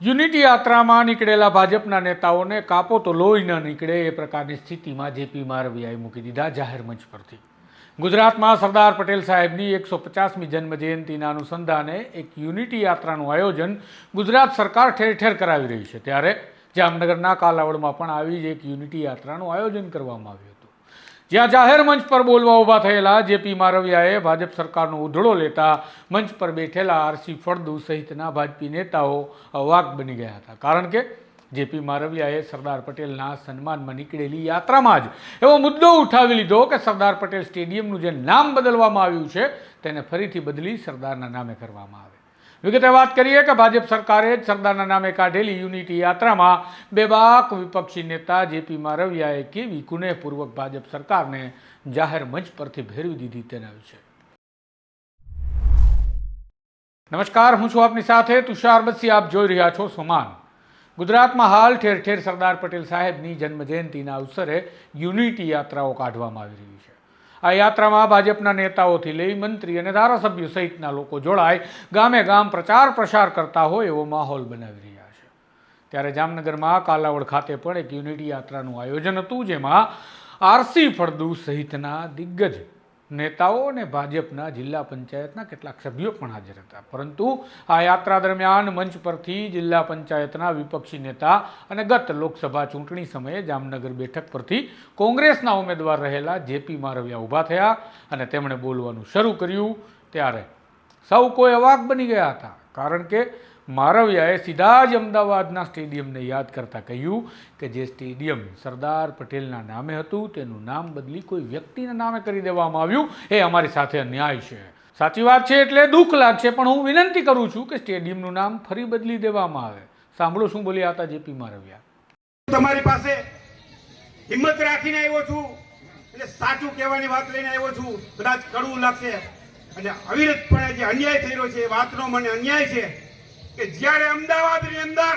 Unity યાત્રામાં નીકળેલા ભાજપના નેતાઓને કાપો તો લોહી ન નીકળે એ પ્રકારની સ્થિતિમાં જેપી મારવિયાએ મૂકી દીધા જાહેર મંચ પરથી. ગુજરાતમાં સરદાર પટેલ સાહેબની એકસો પચાસમી જન્મજયંતિના અનુસંધાને એક યુનિટી યાત્રાનું આયોજન ગુજરાત સરકાર ઠેર ઠેર કરાવી રહી છે. ત્યારે જામનગરના કાલાવડમાં પણ આવી જ એક યુનિટી યાત્રાનું આયોજન કરવામાં આવ્યું જ્યાં જાહેર મંચ પર બોલવા ઊભા થયેલા જેપી મારવિયાએ ભાજપ સરકારનો ઉધડો લેતા મંચ પર બેઠેલા આરસી ફળદુ સહિતના ભાજપી નેતાઓ અવાક બની ગયા હતા. કારણ કે જેપી મારવિયાએ સરદાર પટેલના સન્માનમાં નીકળેલી યાત્રામાં જ એવો મુદ્દો ઉઠાવી લીધો કે સરદાર પટેલ સ્ટેડિયમનું જે નામ બદલવામાં આવ્યું છે તેને ફરીથી બદલી સરદારના નામે કરવામાં આવે. વિગતે વાત કરીએ કે ભાજપ સરકારે જ સરદારના નામે કાઢેલી યુનિટી યાત્રામાં બેબાક વિપક્ષી નેતા જેપી મારવિયાએ કેવી કુનેહપૂર્વક ભાજપ સરકારને જાહેર મંચ પરથી ભેરવી દીધી તેના વિશે. નમસ્કાર, હું છું આપની સાથે તુષાર બસી આપ જોઈ રહ્યા છો સમાન. ગુજરાતમાં હાલ ઠેર ઠેર સરદાર પટેલ સાહેબની જન્મજયંતિના અવસરે યુનિટી યાત્રાઓ કાઢવામાં આવી રહી છે. આ યાત્રામાં ભાજપના નેતાઓથી લઈ મંત્રી અને ધારાસભ્યો સહિતના લોકો જોડાય, ગામે ગામ પ્રચાર પ્રસાર કરતા હોય એવો માહોલ બનાવી રહ્યા છે. ત્યારે જામનગરમાં કાલાવડ ખાતે પણ એક યુનિટી યાત્રાનું આયોજન હતું, જેમાં આરસી ફળદુ સહિતના દિગ્ગજ નેતાઓ અને ભાજપના જિલ્લા પંચાયતના કેટલાક સભ્યો પણ હાજર હતા. પરંતુ આ યાત્રા દરમિયાન મંચ પરથી જિલ્લા પંચાયતના વિપક્ષી નેતા અને ગત લોકસભા ચૂંટણી સમયે જામનગર બેઠક પરથી કોંગ્રેસના ઉમેદવાર રહેલા જેપી મારવિયા ઊભા થયા અને તેમણે બોલવાનું શરૂ કર્યું ત્યારે સૌ કોઈ અવાક બની ગયા હતા. કારણ કે મારવિયાએ સીધા જ અમદાવાદના સ્ટેડિયમને યાદ કરતાં કહ્યું કે જે સ્ટેડિયમ સરદાર પટેલના નામે હતું, તેનું નામ બદલી કોઈ વ્યક્તિના નામે કરી દેવામાં આવ્યું, એ અમારી સાથે અન્યાય છે. સાચી વાત છે એટલે દુઃખ લાગશે, પણ હું વિનંતી કરું છું કે સ્ટેડિયમનું નામ ફરી બદલી દેવામાં આવે. સાંભળો શું બોલ્યા હતા જેપી મારવિયા. તમારી પાસે હિંમત રાખીને આવ્યો છું, એટલે સાચું કહેવાની વાત લઈને આવ્યો છું. કદાચ કડવું લાગશે અને અવિરતપણે જે અન્યાય થઈ રહ્યો છે, એ વાતનો મને અન્યાય છે. કે જ્યારે અમદાવાદની અંદર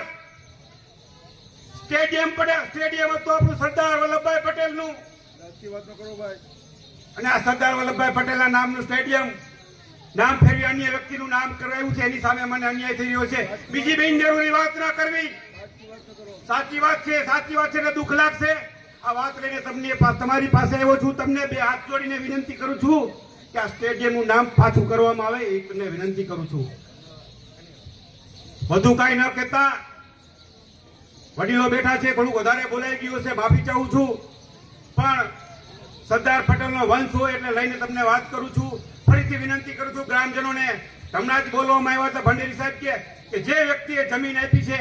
સ્ટેડિયમ પડ્યા સ્ટેડિયમ હતું આપણું સરદાર વલ્લભભાઈ પટેલનું. અને આ સરદાર વલ્લભભાઈ પટેલના નામનું સ્ટેડિયમ, નામ ફેરવી અન્ય વ્યક્તિનું નામ કરાયું છે, એની સામે મને અન્યાય થઈ રહ્યો છે. બીજી બિનજરૂરી વાત ના કરવી. સાચી વાત છે, સાચી વાત છે, એટલે દુઃખ લાગશે. આ વાત લઈને તમને તમારી પાસે આવ્યો છું, તમને બે હાથ જોડીને વિનંતી કરું છું કે આ સ્ટેડિયમનું નામ પાછું કરવામાં આવે, એ તમને વિનંતી કરું છું. વધુ કાંઈ ન કહેતા. વડીલો બેઠા છે, ઘણું વધારે બોલાઈ ગયું છે માફી ચાહું છું. પણ સરદાર પટેલનો વંશ હોય એટલે લઈને તમને વાત કરું છું. ફરીથી વિનંતી કરું છું ગ્રામજનોને, હમણાં જ બોલવામાં આવ્યા હતા ભંડેરી સાહેબ કે જે વ્યક્તિએ જમીન આપી છે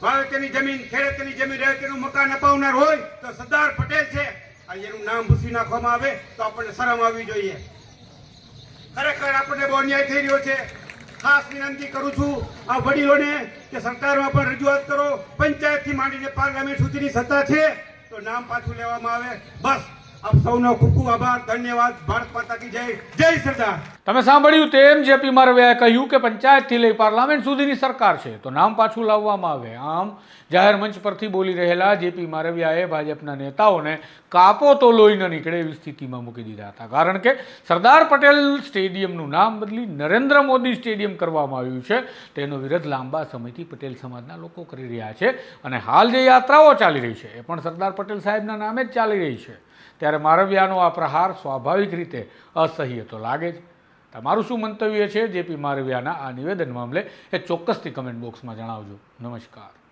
વાવેતરની જમીન ખેડેતની જમીન, રહે તેનું મકાન અપાવનાર હોય તો સરદાર પટેલ છે. એનું નામ ભૂસી નાખવામાં આવે તો આપણને શરમ આવવી જોઈએ. ખરેખર આપણને બહુ અન્યાય થઈ રહ્યો છે. ખાસ વિનંતી કરું છું આ વડીલોને કે સરકારમાં પણ રજૂઆત કરો. પંચાયતથી માંડીને પાર્લામેન્ટ સુધીની સત્તા છે, તો નામ પાછું લેવામાં આવે. બસ. આપ સૌનો ખૂબ આભાર. ધન્યવાદ. ભારત માતા જય. જય સરદાર. તમે સાંભળ્યું તેમ જેપી મારવિયાએ કહ્યું કે પંચાયતથી લઈ પાર્લામેન્ટ સુધીની સરકાર છે, તો નામ પાછું લાવવામાં આવે. આમ, જાહેર મંચ પરથી બોલી રહેલા જેપી મારવિયાએ ભાજપના નેતાઓને કાપો તો લોહી ન નીકળે એવી સ્થિતિમાં મૂકી દીધા હતા. કારણ કે સરદાર પટેલ સ્ટેડિયમનું નામ બદલી નરેન્દ્ર મોદી સ્ટેડિયમ કરવામાં આવ્યું છે. તેનો વિરોધ લાંબા સમયથી પટેલ સમાજના લોકો કરી રહ્યા છે અને હાલ જે યાત્રાઓ ચાલી રહી છે, એ પણ સરદાર પટેલ સાહેબના નામે જ ચાલી રહી છે. ત્યારે મારવિયાનો આ પ્રહાર સ્વાભાવિક રીતે અસહ્ય તો લાગે જ. તમારું શું મંતવ્ય છે? જેપી મારવિયાના આ નિવેદન મામલે એ ચોક્કસથી કમેન્ટ બોક્સમાં જણાવજો. નમસ્કાર.